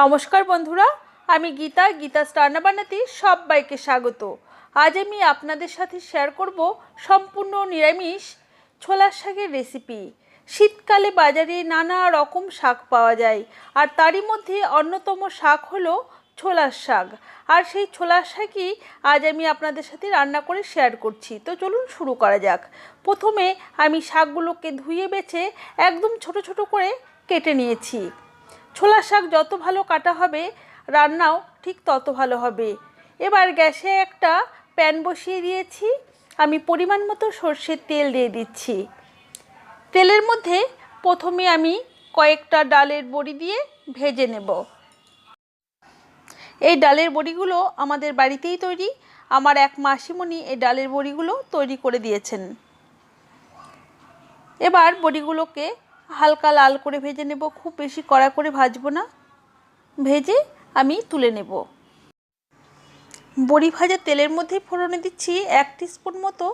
নমস্কার বন্ধুরা, আমি গীতা গীতা স্টার্না বানাতে সবাইকে স্বাগত। আজ আমি আপনাদের সাথে শেয়ার করব সম্পূর্ণ নিরামিষ ছোলার শাকের রেসিপি শীতকালে বাজারে নানা রকম শাক পাওয়া যায়, আর তারই মধ্যে অন্যতম শাক হলো ছোলার শাক। আর সেই ছোলার শাকই আজ আমি আপনাদের সাথে রান্না করে শেয়ার করছি। তো চলুন শুরু করা যাক। প্রথমে আমি শাকগুলোকে ধুয়ে বেছে একদম ছোট ছোট করে কেটে নিয়েছি। ছোলা শাক যত ভালো কাটা হবে, রান্নাও ঠিক তত ভালো হবে। এবার গ্যাসে একটা প্যান বসিয়ে দিয়েছি। আমি পরিমাণ মতো সর্ষের তেল দিয়ে দিচ্ছি। তেলের মধ্যে প্রথমে আমি কয়েকটা ডালের বড়ি দিয়ে ভেজে নেব। এই ডালের বড়িগুলো আমাদের বাড়িতেই তৈরি। আমার এক মাসিমণি এই ডালের বড়িগুলো তৈরি করে দিয়েছেন। এবার বড়িগুলোকে হালকা লাল করে ভেজে নেব, খুব বেশি কড়া করে ভাজবো না। ভেজে আমি তুলে নেব। বড়ি ভাজা তেলের মধ্যে ফোড়নে দিচ্ছি এক স্পুন মতো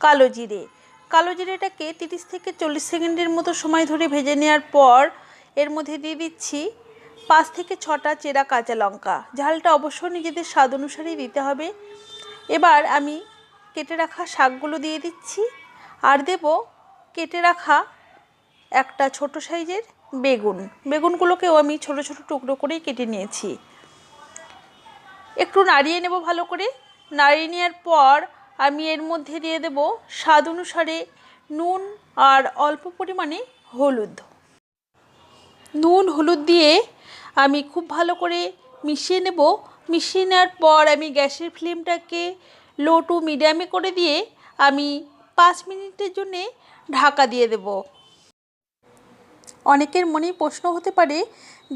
কালো জিরে। কালো জিরেটাকে তিরিশ থেকে চল্লিশ সেকেন্ডের মতো সময় ধরে ভেজে নেওয়ার পর এর মধ্যে দিয়ে দিচ্ছি পাঁচ থেকে ছটা চেরা কাঁচা লঙ্কা। ঝালটা অবশ্য নিজেদের স্বাদ অনুসারেই দিতে হবে। এবার আমি কেটে রাখা শাকগুলো দিয়ে দিচ্ছি। আর দেব কেটে রাখা একটা ছোট সাইজের বেগুন। বেগুনগুলোকেও আমি ছোট ছোট টুকরো করেই কেটে নিয়েছি। একটু নাড়িয়ে নেব ভালো করে। নাড়িয়ে নেওয়ার পর আমি এর মধ্যে দিয়ে দেব স্বাদ অনুসারে নুন আর অল্প পরিমাণে হলুদ। নুন, হলুদ দিয়ে আমি খুব ভালো করে মিশিয়ে নেব। মিশিয়ে নেওয়ার পর আমি গ্যাসের ফ্লেমটাকে লো টু মিডিয়ামে করে দিয়ে আমি পাঁচ মিনিটের জন্যে ঢাকা দিয়ে দেবো। অনেকের মনেই প্রশ্ন হতে পারে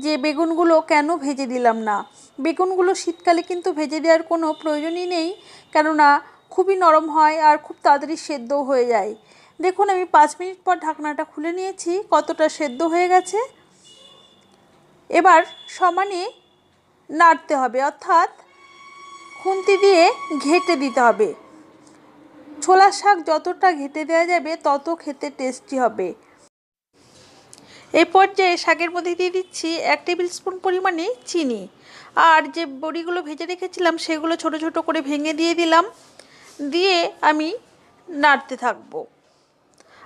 যে বেগুনগুলো কেন ভেজে দিলাম না? বেগুনগুলো শীতকালে কিন্তু ভেজে দেওয়ার কোনো প্রয়োজনই নেই, কেননা খুবই নরম হয় আর খুব তাড়াতাড়ি সেদ্ধও হয়ে যায়। দেখুন, আমি পাঁচ মিনিট পর ঢাকনাটা খুলে নিয়েছি, কতটা সেদ্ধ হয়ে গেছে। এবার সমানে নাড়তে হবে, অর্থাৎ খুন্তি দিয়ে ঘেটে দিতে হবে। ছোলার শাক যতটা ঘেটে দেওয়া যাবে, তত খেতে টেস্টি হবে। এই পর্যায়ে শাকের মধ্যে দিয়ে দিচ্ছি এক টেবিল স্পুন পরিমাণে চিনি। আর যে বড়িগুলো ভেজে রেখেছিলাম, সেগুলো ছোট ছোট করে ভেঙে দিয়ে দিলাম। দিয়ে আমি নাড়তে থাকব।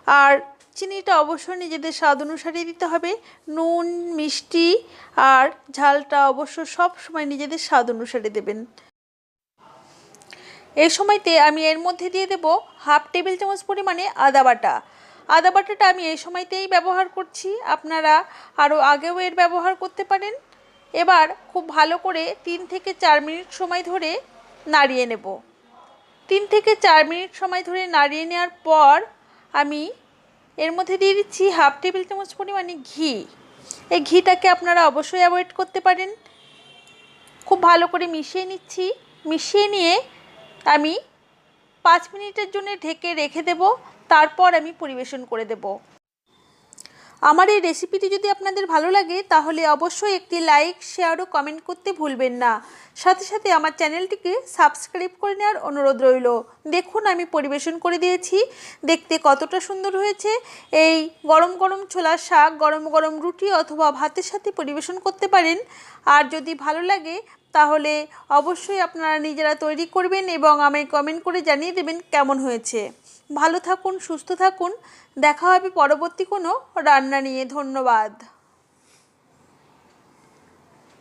আর চিনিটা অবশ্যই নিজেদের স্বাদ অনুসারে দিতে হবে। নুন, মিষ্টি আর ঝালটা অবশ্য সব সময় নিজেদের স্বাদ অনুসারে দেবেন। এই সময়তে আমি এর মধ্যে দিয়ে দেব হাফ টেবিল চামচ পরিমাণে আদা বাটা। আদা বাটাটা আমি এই সময়তেই ব্যবহার করছি। আপনারা আরও আগেও এর ব্যবহার করতে পারেন। এবার খুব ভালো করে তিন থেকে চার মিনিট সময় ধরে নাড়িয়ে নেব। তিন থেকে চার মিনিট সময় ধরে নাড়িয়ে নেওয়ার পর আমি এর মধ্যে দিয়ে দিচ্ছি হাফ টেবিল চামচ পরিমাণে ঘি। এই ঘিটাকে আপনারা অবশ্যই অ্যাভয়েড করতে পারেন। খুব ভালো করে মিশিয়ে নিচ্ছি। মিশিয়ে নিয়ে আমি পাঁচ মিনিটের জন্য ঢেকে রেখে দেব তারপর আমি পরিবেশন করে দেব। আমার এই রেসিপিটি যদি আপনাদের ভালো লাগে, তাহলে অবশ্যই একটি লাইক শেয়ার ও কমেন্ট করতে ভুলবেন না। সাথে সাথে আমার চ্যানেলটিকে সাবস্ক্রাইব করে নেওয়ার অনুরোধ রইল। দেখুন, আমি পরিবেশন করে দিয়েছি। দেখতে কতটা সুন্দর হয়েছে। এই গরম গরম ছোলার শাক, গরম গরম রুটি অথবা ভাতের সাথে পরিবেশন করতে পারেন। আর যদি ভালো লাগে, তাহলে অবশ্যই আপনারা নিজেরা তৈরি করবেন এবং আমায় কমেন্ট করে জানিয়ে দেবেন কেমন হয়েছে। ভালো থাকুন সুস্থ থাকুন। দেখা হবে পরবর্তী কোনো রান্না নিয়ে। ধন্যবাদ।